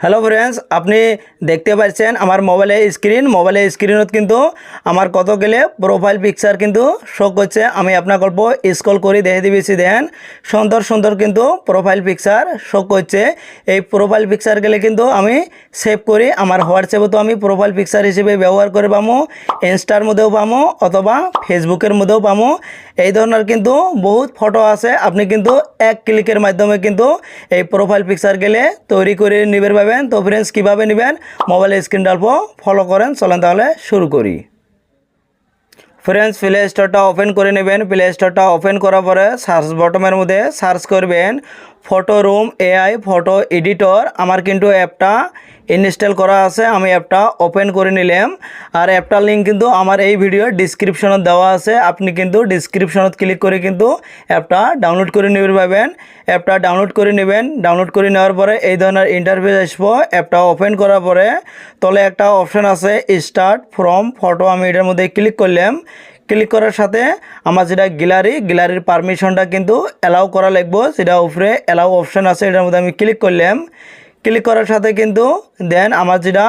Hello friends আপনি দেখতে পাচ্ছেন আমার মোবাইলের স্ক্রিন মোবাইলের স্ক্রিনত কিন্তু আমার কত গেলে প্রোফাইল পিকচার কিন্তু শো করছে। আমি আপনার গল্প স্কল করে দেখে দিবেছি দেন সুন্দর সুন্দর কিন্তু প্রোফাইল পিকচার শো করছে। এই প্রোফাইল পিকচার গেলে কিন্তু আমি সেভ করি আমার হোয়াটসঅ্যাপে তো আমি প্রোফাইল পিকচার হিসেবে ব্যবহার করে পামো, ইনস্টার মধ্যেও পামো অথবা ফেসবুকের মধ্যেও পামো। এই ধরনের কিন্তু বহুত ফটো আছে। আপনি কিন্তু এক ক্লিকের মাধ্যমে কিন্তু এই প্রোফাইল পিকচার গেলে তৈরি করে নিবেন পাবেন তো ফ্রেন্ডস কীভাবে নেবেন? মোবাইলের স্ক্রিন অল্প ফলো করেন, চলেন তাহলে শুরু করি। ফ্রেন্ডস প্লে স্টোরটা ওপেন করে নেবেন। প্লে স্টোরটা ওপেন করার পরে সার্চ বটমের মধ্যে সার্চ করবেন। Photo room AI photo editor. আমার কিন্তু অ্যাপটা ইনস্টল করা আছে, আমি অ্যাপটা ওপেন করে নিলাম। আর অ্যাপটার লিঙ্ক কিন্তু আমার এই ভিডিওর ডিসক্রিপশনত দেওয়া আছে। আপনি কিন্তু ডিসক্রিপশনত ক্লিক করে কিন্তু অ্যাপটা ডাউনলোড করে নেবেন পাবেন অ্যাপটা ডাউনলোড করে নেবেন। ডাউনলোড করে নেওয়ার পরে এই ধরনের ইন্টারফেস আসব, অ্যাপটা ওপেন করার পরে। তলে একটা অপশন আছে স্টার্ট ফ্রম ফটো আমি এটার মধ্যে ক্লিক করলাম। ক্লিক করার সাথে আমার যেটা গ্যালারি গ্যালারির পারমিশনটা কিন্তু অ্যালাউ করা লাগবো। সেটা উপরে অ্যালাউ অপশন আছে, এটার মধ্যে আমি ক্লিক করলাম। ক্লিক করার সাথে কিন্তু দেন আমার যেটা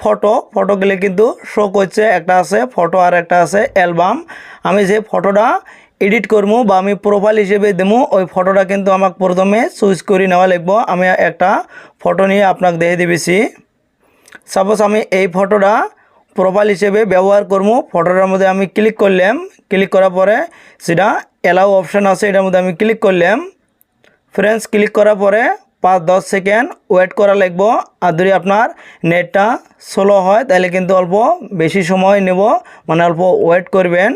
ফটো ফটো গেলে কিন্তু শো করছে, একটা আছে ফটো আর একটা আছে অ্যালবাম আমি যে ফটোটা এডিট করব বা আমি প্রোফাইল হিসেবে দেবো, ওই ফটোটা কিন্তু আমাকে প্রথমে চুজ করে নেওয়া লাগবো। আমি একটা ফটো নিয়ে আপনাকে দেখে দিবেছি। সাপোজ আমি এই ফটোটা প্রোফাইল হিসেবে ব্যবহার করব। ফটোটার মধ্যে আমি ক্লিক করলাম। ক্লিক করার পরে সেটা অ্যালাউ অপশান আছে, এটার মধ্যে আমি ক্লিক করলাম। ফ্রেন্ডস ক্লিক করার পরে পাঁচ, দশ সেকেন্ড ওয়েট করা লাগবো। আর যদি আপনার নেটটা স্লো হয়, তাহলে কিন্তু অল্প বেশি সময় নেব। মানে অল্প ওয়েট করবেন।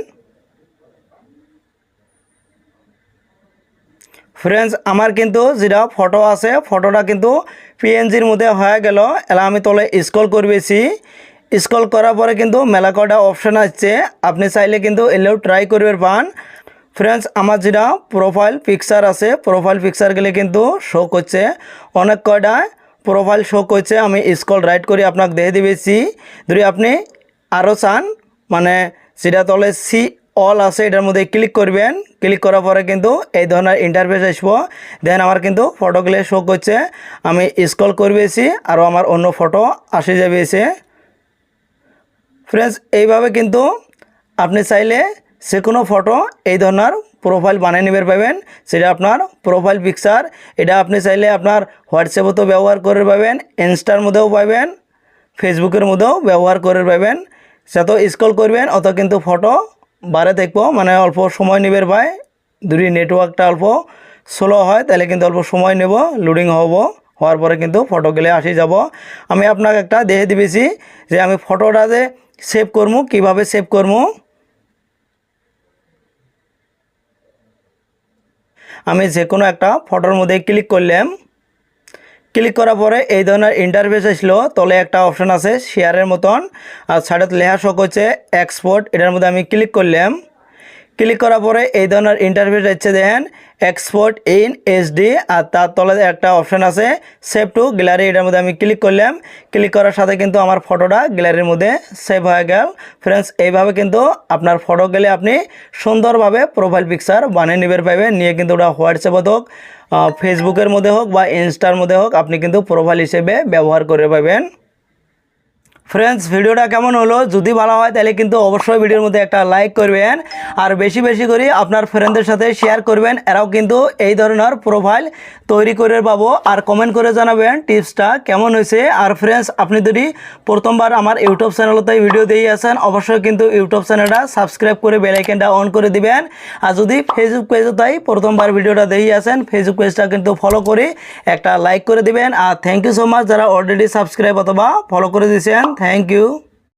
ফ্রেন্ডস আমার কিন্তু যেটা ফটো আছে ফটোটা কিন্তু পিএনজির মধ্যে হয়ে গেল। এলা আমি তলে স্ক্রল করবেছি স্ক্রল করার পরে কিন্তু মেলা কটা অপশান আসছে আপনি চাইলে কিন্তু এলেও ট্রাই করবে পান। ফ্রেন্ডস আমার যেটা প্রোফাইল পিকচার আছে প্রোফাইল পিকচার গেলে কিন্তু শো করছে। অনেক কয়টা প্রোফাইল শো করছে, আমি স্কল রাইট করে আপনাকে দেখে দিবেছি যদি আপনি আরও চান মানে সেটা তলে সি অল আছে, এটার মধ্যে ক্লিক করবেন। ক্লিক করার পরে কিন্তু এই ধরনের ইন্টারফেস আসব। দেন আমার কিন্তু ফটোগুলো শো করছে। আমি স্কল করবেছি আরও আমার অন্য ফটো আসে যাবে এসে। ফ্রেন্ডস এইভাবে কিন্তু আপনি চাইলে যে কোনো ফটো এই ধরনের প্রোফাইল বানিয়ে নেবে পাবেন। সেটা আপনার প্রোফাইল পিকচার এটা আপনি চাইলে আপনার হোয়াটসঅ্যাপে তো ব্যবহার করে পাবেন ইনস্টার মধ্যেও পাবেন ফেসবুকের মধ্যেও ব্যবহার করে পাবেন। সে তো স্ক্রল করবেন, অত কিন্তু ফটো বারে দেখব মানে অল্প সময় নেবে ভাই। যদি নেটওয়ার্কটা অল্প স্লো হয়, তাহলে কিন্তু অল্প সময় নেব লোডিং হব, হওয়ার পরে কিন্তু ফটোগুলো আসি যাব। আমি আপনাকে একটা দেখে দিবেছি যে আমি ফটোটা যে সেভ করব, কীভাবে সেভ করব? আমি যে কোনো একটা ফটোর মধ্যে ক্লিক করলাম। ক্লিক করার পরে এই ধরনের ইন্টারফেস আসলো, তলে একটা অপশান আছে শেয়ারের মতন। আর সাইডে লেহা শো হচ্ছে এক্সপোর্ট এটার মধ্যে আমি ক্লিক করলাম। ক্লিক করার পরে এই ধরনের ইন্টারভিউ হচ্ছে দেন এক্সপোর্ট ইন এইচডি আর তার তলে একটা অপশান আছে সেভ টু গ্যালারি এটার মধ্যে আমি ক্লিক করলাম। ক্লিক করার সাথে কিন্তু আমার ফটোটা গ্যালারির মধ্যে সেভ হয়ে গেল। ফ্রেন্ডস এইভাবে কিন্তু আপনার ফটো গেলে আপনি সুন্দরভাবে প্রোফাইল পিকচার বানিয়ে নিবে পাবেন নিয়ে কিন্তু ওটা হোয়াটসঅ্যাপত হোক ফেসবুকের মধ্যে হোক বা ইনস্টার মধ্যে হোক, আপনি কিন্তু প্রোফাইল হিসেবে ব্যবহার করে পাবেন ফ্রেন্ডস ভিডিওটা কেমন হলো? যদি ভালো হয়, তাহলে কিন্তু অবশ্যই ভিডিওর মধ্যে একটা লাইক করবেন। আর বেশি বেশি করে আপনার ফ্রেন্ডদের সাথে শেয়ার করবেন। এরাও কিন্তু এই ধরনের প্রোফাইল তৈরি করে পাবো। আর কমেন্ট করে জানাবেন টিপসটা কেমন হয়েছে। আর ফ্রেন্ডস আপনি যদি প্রথমবার আমার ইউটিউব চ্যানেলতে ভিডিও দিয়ে আসেন, অবশ্যই কিন্তু ইউটিউব চ্যানেলটা সাবস্ক্রাইব করে বেলাইকেনটা অন করে দিবেন। আর যদি ফেসবুক পেজে তাই প্রথমবার ভিডিওটা দিয়ে আসেন ফেসবুক পেজটা কিন্তু ফলো করে একটা লাইক করে দিবেন। আর থ্যাংক ইউ সো মাচ যারা অলরেডি সাবস্ক্রাইব অথবা ফলো করে দিয়েছেন। Thank you